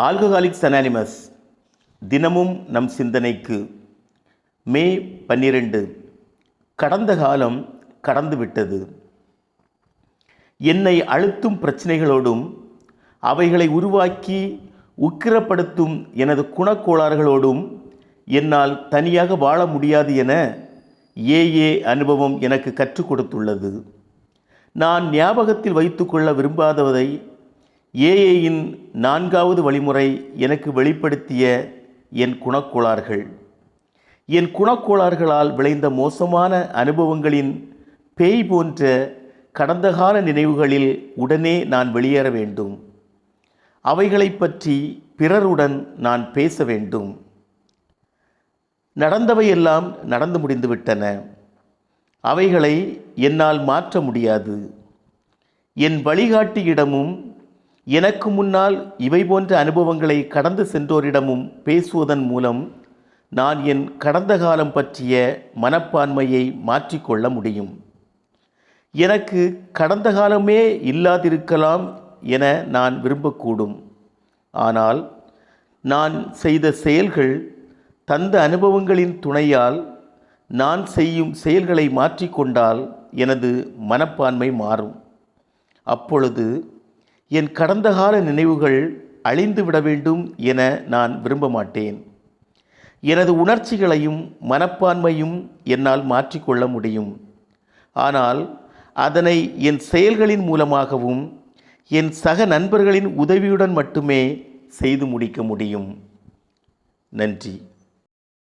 Alcoholics anonymous தினமும் நம் சிந்தனைக்கு மே பன்னிரண்டு. கடந்த காலம் கடந்துவிட்டது. என்னை அழுத்தும் பிரச்சனைகளோடும் அவைகளை உருவாக்கி உக்கிரப்படுத்தும் எனது குணக்கோளாறுகளோடும் என்னால் தனியாக வாழ முடியாது என ஏஏ அனுபவம் எனக்கு கற்றுக் கொடுத்துள்ளது. நான் ஞாபகத்தில் வைத்துக்கொள்ள விரும்பாதவதை ஏஏயின் நான்காவது வழிமுறை எனக்கு வெளிப்படுத்திய என் குணக்கோளாறுகள். என் குணக்கோளாறுகளால் விளைந்த மோசமான அனுபவங்களின் பேய் போன்ற கடந்த கால நினைவுகளில் உடனே நான் வெளியேற வேண்டும். அவைகளை பற்றி பிறருடன் நான் பேச வேண்டும். நடந்தவையெல்லாம் நடந்து முடிந்துவிட்டன அவைகளை என்னால் மாற்ற முடியாது. என் வழிகாட்டியிடமும் எனக்கு முன்னால் இவை போன்ற அனுபவங்களை கடந்து சென்றோரிடமும் பேசுவதன் மூலம் நான் என் கடந்த காலம் பற்றிய மனப்பான்மையை மாற்றிக்கொள்ள முடியும். எனக்கு கடந்த காலமே இல்லாதிருக்கலாம் என நான் விரும்பக்கூடும். ஆனால் நான் செய்த செயல்கள் தந்த அனுபவங்களின் துணையால் நான் செய்யும் செயல்களை மாற்றிக்கொண்டால் எனது மனப்பான்மை மாறும். அப்பொழுது என் கடந்த கால நினைவுகள் அழிந்து விட வேண்டும் என நான் விரும்ப மாட்டேன் எனது உணர்ச்சிகளையும் மனப்பான்மையும் என்னால் மாற்றிக்கொள்ள முடியும். ஆனால் அதனை என் செயல்களின் மூலமாகவும் என் சக நண்பர்களின் உதவியுடன் மட்டுமே செய்து முடிக்க முடியும். நன்றி.